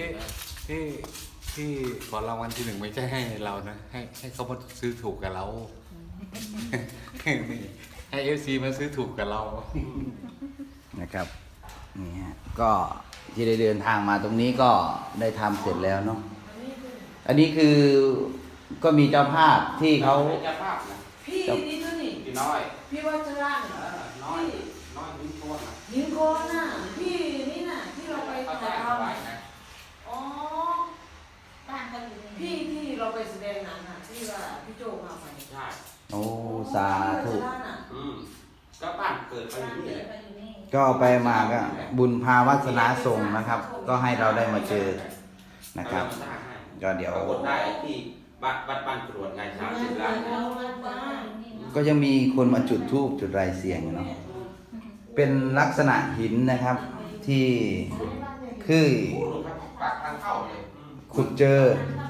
ที่ที่ที่ขอรางวัลที่หนึ่งไม่ใช่ให้เรานะ ให้ให้เขามาซื้อถูกกับเรานี่ให้เอฟซีมาซื้อถูกกับเรา นะครับนี่ฮะก็ที่ได้เดินทางมาตรงนี้ก็ได้ทำเสร็จแล้วเนาะอันนี้คือก็มีเจ้าภาพที่เขา เจ้าภาพนะพี่นี่ด้วยนี่ พี่น้อยพี่วัชรันเออน้อย น้อยนิ้วตัวนะยิงโกนน่ะ พี่นี่น่ะ ที่เราไป เขา ถ่า จ้าย ง ท เอาไว้นะำอ๋อ บ้านก็อยู่ใน พี่ที่เรา ไปแสดงหนังน่ะที่ว่าพี่โจพาไปใช่โอ้สาธุพี่วัชรันน่ะอืมก็บ้านเกิดไปอบ้านยู่นี่เกิแหดละไปอยู่นี่ก็ไปมาก็บุญพาวัสนาส่งนะครับ ก็ให้เราได้มาเจอนะครับ เอามาสางให้ก็เดี๋ยว ปรากฏได้ที่บัดบัดบ้านตรวจไงสามสิบล้านเรก็ยังมีคนมาจุดธูปจุดไรเสียงอยู่เนาะเป็นลักษณะหินนะครับที่คือพูดลงครับปากทางเข้าเลย ขุดเจอ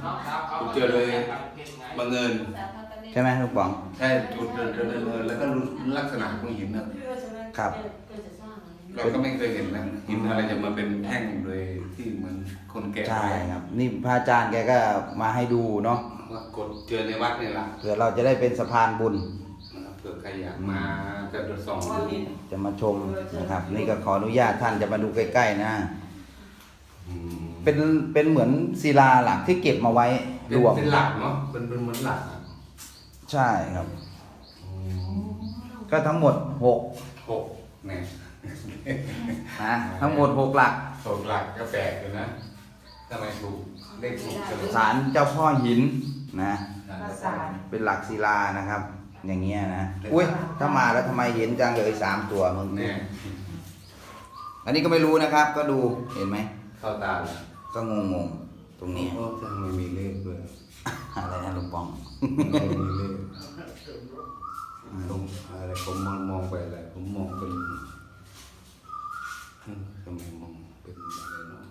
น้องสาวเขาขุดเจอเลยบังเอิญใช่ไหมลูกป๋อง ใช่จุดเดินเดินเดินเลยแล้วก็ลักษณะของหินนะพี่วัชรันครับก็จะสร้างอันนี้เราก็ไม่เคยเห็นนะหินอะไรจะมาเป็นแท่งเลยที่เหมือนคนแก่ใช่ครับ นี่พระอาจารย์แกก็มาให้ดูเนาะว่ากดเจอในวัดนี่แหละเผื่อเราจะได้เป็นสะพานบุญ นะครับเผื่อใครอยากมาจะตรวจสอบดูจะมาชมนะครับ นี่ก็ขออนุญาตท่านจะมาดูใกล้ๆนะ อืม เป็นเป็นเหมือนศิลาหลักที่เก็บมาไว้เป็นรวมเป็นหลักเนาะเป็นเป็นเหมือนหลักอะใช่ครับ ก็ทั้งหมดหกหกเนี่ยนะทั้งหมดหกหลักหกหลักก็แปลกอยู่นะทำไมถูกเลขถูกจังศาลเจ้าพ่อหินนะภาษาเป็นหลักศิลานะครับ อย่างเงี้ยนะอุ้ยถ้ามาแล้วทำไมเห็นจังเลยสามตัวมึงเนี่ยอันนี้ก็ไม่รู้นะครับ ก็ดูเห็นไหมเข้าตาเลย ก็งงๆตรงนี้โอ้ทำไมมีเลขด้วยอะไรนะลุงปองไม่มีเลขผมอะไรผมมองมองไปอะไรผมมองเป็นอืมทำไมมองเป็นอะไรเนาะ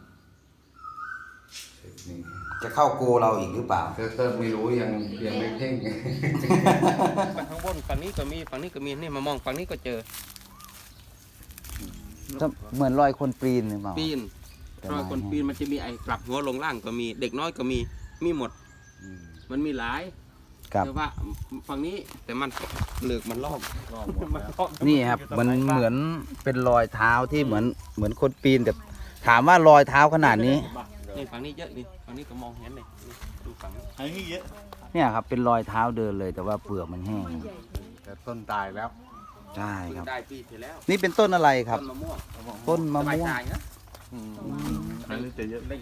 เทคนิคจะเข้าโกเราอีกหรือเปล่า ก็ก็ไม่รู้ยังยังไม่เพ่งข้างบนฝั่งนี้ก็มีฝั่งนี้ก็มีนี่มามองฝั่งนี้ก็เจอ เหมือนรอยคนปีนหรือเปล่าปีนแต่ รอยคนปีนมันจะมีไอ้กลับหัวลงล่างก็มี เด็กน้อยก็มีมีหมด มันมีหลายครับแต่ว่าฝั่งนี้แต่มันเหลือกมันลอกมันลอกนี่ครับมันเหมือนเป็นรอยเท้าที่เหมือนเหมือนคนปีนแต่ถามว่ารอยเท้าขนาดนี้นี่ฝั่งนี้เยอะนี่ฝั่งนี้ก็มองเห็นเลยนี่ดูฝั่งนี้อันนี้เยอะเนี่ยครับเป็นรอยเท้าเดินเลยแต่ว่าเปลือกมันแห้งแต่ต้นตายแล้วใช่ครับได้ปีที่แล้วนี่เป็นต้นอะไรครับ ต้นมะม่วงต้นมะสบายม่วงใจนะ อันนี้จะเยอะได้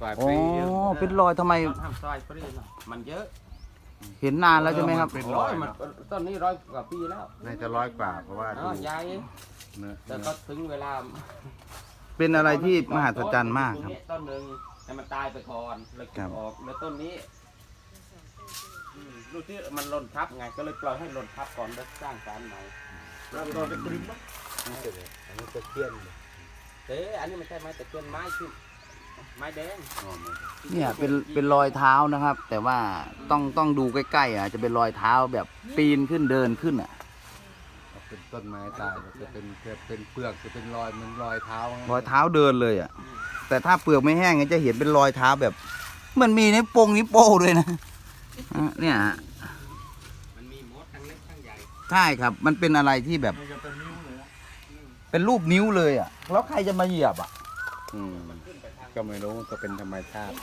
ปลายอ๋อปีเยอะเป็นรอยทำไมทำซอยปรีนมันเยอะเห็นนานแล้วใช่ไหมครับ เป็นโอ้ร้อยยมันต้นนี้ร้อยกว่าปีแล้วน่าจะร้อยกว่าเพราะว่าเนาะยายเนื้อแต่ก็ถึงเวลาเป็นอะไรที่มหัศจรรย์มากครับ ต้นหนึ่งแต่มันตายไปก่อนเลยครัขุบดออกแล้วต้นนี้อืมดูที่มันหล่นทับไงก็เลยปล่อยให้หล่นทับก่อนแล้วสร้างศาลใหม่แล้วเราจะกริมปะอันนี้จะเทียน เลยเอ๊ะอันนี้ไม่ใช่ไม้ตะเคียนไม้ที่ไม้แดงอ๋อมันเนี่ยเป็นเป็นรอยเท้านะครับ แต่ว่าต้องต้องดูใกล้ๆอะจะเป็นรอยเท้าแบบปีนขึ้นเดินขึ้นอะเป็นต้นไม้ตายจะเป็นจะเป็นเปลือกจะเป็นรอยเหมันรอยเท้ารอยเท้าเดินเลยอะ แต่ถ้าเปลือกไม่แห้งเนี่ยจะเห็นเป็นรอยเท้าแบบเหมันมีนิ้วโป้งนิ้วโป้ด้วยนะอะเนี่ยฮะมันมีมดทั้งเล็กทั้งใหญ่ใช่ครับ มันเป็นอะไรที่แบบมันจะ เป็นนิ้วเลยนะเป็นรูปนิ้วเลยอะ แล้วใครจะมาเหยียบอะ อืมก็ไม่รู้ก็เป็นธรรมชาติ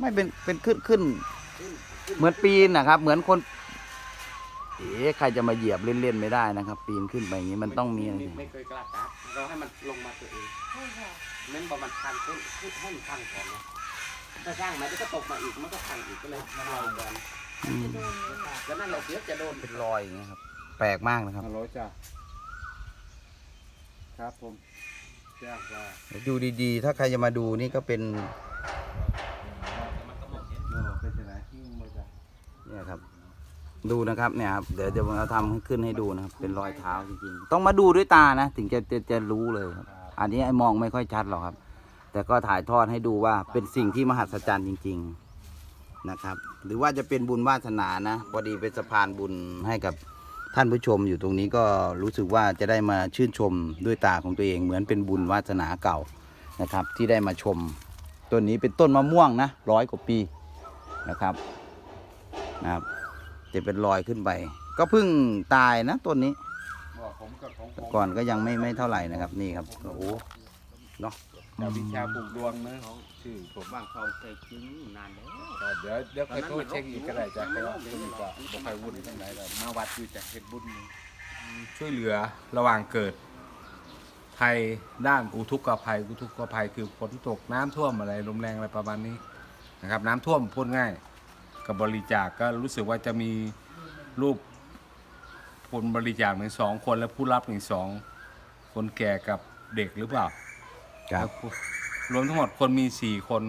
ไม่เป็นเป็นขึ้นขึ้น เหมือนปีนนะครับ เหมือนคน เอ๋ใครจะมาเหยียบเล่นๆไม่ได้นะครับ ปีนขึ้นไปอย่างนี้มันต้องมีอะไรไม่เคยกล้าตัดเราให้มันลงมาตัวเองเน้นบอกมันพังขึ้นขึ้นให้มันพังก่อนนะถ้าสร้างมาเดี๋ยวก็ตกมาอีกมันก็พังอีกก็เลยมันลอยก่อนอืมแล้วนั่นแหละเดี๋ยวจะโดนเป็นรอยอย่างเงี้ยครับ แปลกมากนะครับฮัลโหลจ้ะ ครับผมแจ้งว่าเดี๋ยวดูดีๆ ถ้าใครจะมาดูนี่ก็เป็นเออเป็นยังไงที่มาจากเนี่ยครับ ดูนะครับเนี่ยครับเดี๋ยวจะมาทำให้ขึ้นให้ดูนะครับ เป็นรอยเท้าจริงๆต้องมาดูด้วยตานะ ถึงจะจะจะรู้เลยครับ อันนี้ไอ้มองไม่ค่อยชัดหรอกครับ แต่ก็ถ่ายทอดให้ดูว่าเป็นสิ่งที่มหัศจรรย์จริง ๆนะครับ หรือว่าจะเป็นบุญวาสนานะพอดีเป็นสะพานบุญให้กับ ท่านผู้ชมอยู่ตรงนี้ก็รู้สึกว่าจะได้มาชื่นชมด้วยตาของตัวเองเหมือนเป็นบุญวาสนาเก่านะครับ ที่ได้มาชมต้นนี้เป็นต้นมะม่วงนะร้อยกว่าปีนะครับนะครับ จะเป็นรอยขึ้นไป ก็เพิ่งตายนะต้นนี้ก่อนก็ยังไม่ไม่เท่าไหร่นะครับนี่ครับโอ้โหจากวิชาปลูกดวงนะเขาชื่อผมบางเขาเคยจิ้งนานแล้วเดี๋ยวเดี๋ยวค่อยโทรเช็คอีกก็ได้จ้ะเพราะว่าช่วงนี้ก็บ่ค่อยวุ่นทั้งไหนแล้วมาวัดอยู่จากเฮ็ดบุญนี่ช่วยเหลือระหว่างเกิดภัยด้านอุทกภัยอุทกภัยคือฝนตกน้ำท่วมอะไรลมแรงอะไรประมาณนี้นะครับ น้ำท่วมพูดง่าย กับบริจาคก็รู้สึกว่าจะมีรูปคนบริจาคหนึ่งสองคนและผู้รับหนึ่งสองคนแก่กับเด็กหรือเปล่า ครับแล้วผู้รวมทั้งหมดคนมีสี่คน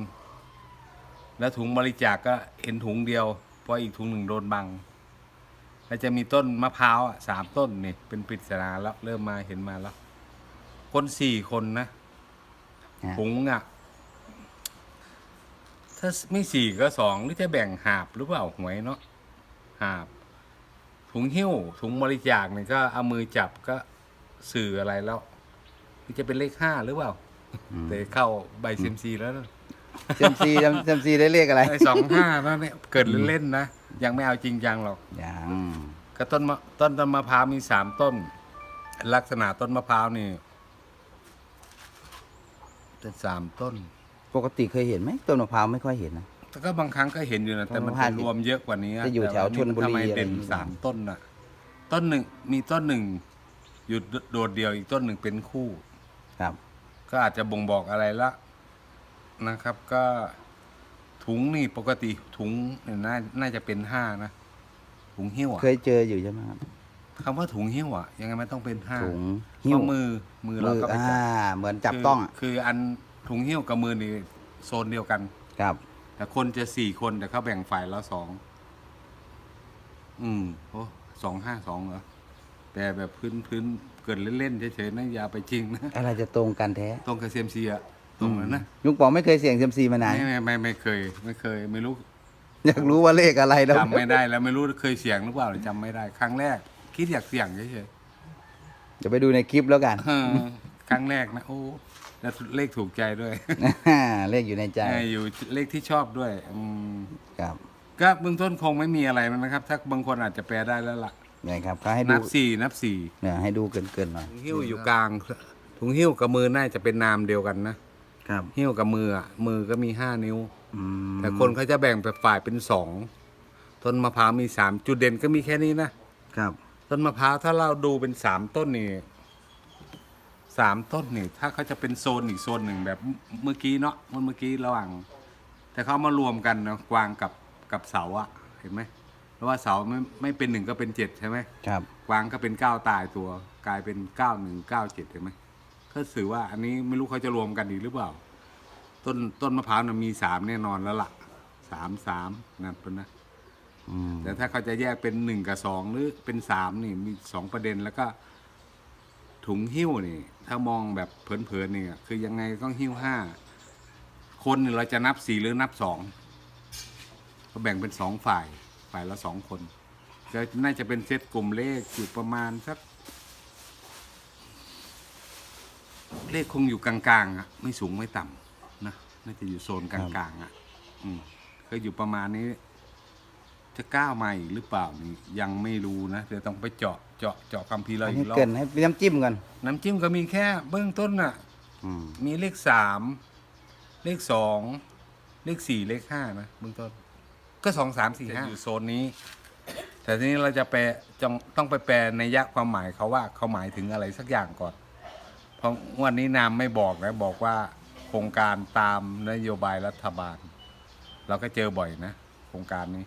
แล้วถุงบริจาคก็เห็นถุงเดียว เพราะอีกถุงหนึ่งโดนบัง แล้วจะมีต้นมะพร้าวอะสามต้นนี่เป็นปริศนาแล้วเริ่มมาเห็นมาแล้ว คนสี่คนนะฮะ ถุงอะ ถ้าไม่สี่ก็สองหรือจะแบ่งหาบหรือเปล่าหวยเนาะหาบ ถุงหิ้วถุงบริจาคเนี่ยก็เอามือจับก็สื่ออะไรแล้วนี่จะเป็นเลขห้าหรือเปล่าอืม แต่เข้าใบเซยมซีแล้วนะเซมซีเซมซีได้เลขอะไรไอ้สองห้าแล้วเนี่ยเกิดเล่นๆนะ ยังไม่เอาจริงจังหรอกยังก็ต้นมะต้นต้นมะพร้าวมีสามต้น ลักษณะต้นมะพร้าวนี่เป็นสามต้น ปกติเคยเห็นไหมต้นมะพร้าวไม่ค่อยเห็นนะแต่ก็บางครั้งก็เห็นอยู่นะแต่มันมะพร้าวจะรวมเยอะกว่านี้จะอยู่แถวชลบุรีทำไมอะไรเด่นอย่างงี้สามต้นน่ะ ต้นหนึ่งมีต้นหนึ่งอยู่โดดเดียวอีกต้นหนึ่งเป็นคู่ ครับ ก็อาจจะบ่งบอกอะไรละนะครับ ก็ถุงนี่ปกติถุงเนี่ยน่าน่าจะเป็นห้านะถุงหิ้วอะเคยเจออยู่ใช่ไหมครับ คำว่าถุงหิ้วอะยังไงมันต้องเป็นห้าถุงเพหิ้วราะมือมือเรามือก็ไปอ่า จับเหมือนจับต้องอะคือคืออันถุงหิ้วกับมือนี่โซนเดียวกัน ครับ แต่คนจะสี่คนแต่เขาแบ่งฝ่ายละสอง อืม โอ้สองห้าสองเหรอ แต่แบบพื้นพื้นเกิดเล่นๆเฉยๆนะอย่าไปจริงนะอะไรจะตรงกันแท้ตรงกับเซียมซีอะตรงนั้นนะลุงป๋องไม่เคยเสี่ยงเซยมซีมานานไม่ไม่ไม่ไม่เคย ไม่เคย ไม่รู้อยากรู้ว่าเลขอะไรแล้วจำไม่ได้แล้วไม่รู้เคยเสียงหรือเปล่าหรือจำไม่ได้ ครั้งแรก คิดอยากเสียงเฉยเดี๋ยวไปดูในคลิปแล้วกันๆเออครั้งแรกนะโอ้แล้วเลขถูกใจด้วยเลขอยู่ในใจเอออยู่เลขที่ชอบด้วยอืมครับ ก็เบื้องต้นคงไม่มีอะไรนะครับ ถ้าบางคนอาจจะแปลได้แล้วล่ะ นี่ครับเขาให้ดูนับสี่นับสี่เนี่ยให้ดูเกินๆหน่อยถุงหิ้วอยู่กลางถุงหิ้วกับมือน่าจะเป็นนามเดียวกันนะครับหิ้วกับมืออะมือก็มีห้านิ้ว อืมแต่คนเขาจะแบ่งเป็นฝ่ายเป็นสองต้นมะพร้าวมีสามจุดเด่นก็มีแค่นี้นะครับ ต้นมะพร้าวถ้าเราดูเป็นสามต้นนี่สามต้นนี่ถ้าเขาจะเป็นโซนอีกโซนหนึ่งแบบเมื่อกี้เนาะเมื่อเมื่อกี้ระหว่าง แต่เขามารวมกันเนาะกวางกับกับเสาอะเห็นไหม เพราะว่าเสาไม่ไม่เป็นหนึ่งก็เป็นเจ็ดใช่ไหมครับ กวางก็เป็นเก้าตายตัว กลายเป็นเก้าหนึ่งเก้าเจ็ดเห็นไหมก็ถือว่าอันนี้ไม่รู้เขาจะรวมกันอีกหรือเปล่า ต้นต้นมะพร้าวนะมีสามแน่นอนแล้วล่ะสามสามนั่นเป็นนะอืมแต่ถ้าเขาจะแยกเป็นหนึ่งกับสองหรือเป็นสามนี่มีสองประเด็นแล้วก็ ถุงหิ้วนี่ ถ้ามองแบบเผินๆนี่อะคือยังไงต้องหิ้วห้าคนนี่เราจะนับสี่หรือนับสองก็แบ่งเป็นสองฝ่าย ฝ่ายละสองคนก็น่าจะเป็นเซตกลุ่มเลขอยู่ประมาณสัก เลขคงอยู่กลางๆอะ ไม่สูงไม่ต่ำนะน่าจะอยู่โซนกลางๆอะ อืมก็อยู่ประมาณนี้ จะก้าวมาอีกหรือเปล่านี่ยังไม่รู้นะเดี๋ยวต้องไปเจาะเจาะเจาะคำพีร์เราให้อีกรอเกิบนให้น้ำจิ้มกันน้ำจิ้มก็มีแค่เบื้องต้นน่ะ อืมมีเลขสาม เลขสอง เลขสี่ เลขห้านะเบื้องต้น ก็สองสามสี่ห้าอยู่โซนนี้ แต่ทีนี้เราจะแปลจงต้องไปแปลในยะความหมายเขาว่าเขาหมายถึงอะไรสักอย่างก่อน เพราะงวันนี้นามไม่บอกนะบอกว่าโครงการตามนโยบายรัฐบาล เราก็เจอบ่อยนะ โครงการนี้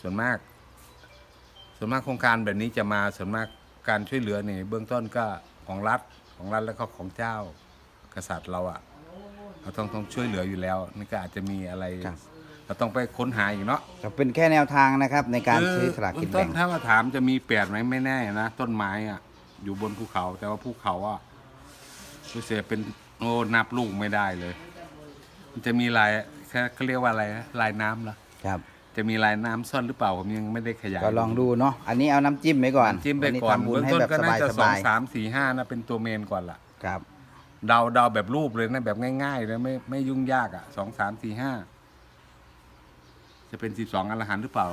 ส่วนมาก ส่วนมากโครงการแบบนี้จะมาส่วนมากการช่วยเหลือนี่เบื้องต้นก็ของรัฐของรัฐแล้วก็ของเจ้ากษัตริย์เราอะเราต้องต้องช่วยเหลืออยู่แล้วนี่ก็อาจจะมีอะไรครับ็ต้องไปค้นหาอีกเนาะจะเป็นแค่แนวทางนะครับในการซื้อสลากกินแบ่งถ้าว่าถามจะมีแปดไหมไม่แน่นะต้นไม้อะ อยู่บนภูเขาแต่ว่าภูเขาอะรู้สียเป็นโอ้นับลูกไม่ได้เลย มันจะมีลายเขาเรียกว่าอะไรลายน้ำเหรอครับ จะมีลายน้ำซ่อนหรือเปล่าผมยังไม่ได้ขยายก็ลองดูเนาะอันนี้เอาน้ำจิ้มไปก่อนจิ้มไปก่อนทำบุญให้แบบสบายสบายสามสี่ห้านะเป็นตัวเมนก่อนล่ะครับเดาเดาแบบรูปเลยนะแบบง่ายๆเลยไม่ไม่ยุ่งยากอะสองสามสี่ห้า จะเป็น12องอรหันหรือเปล่า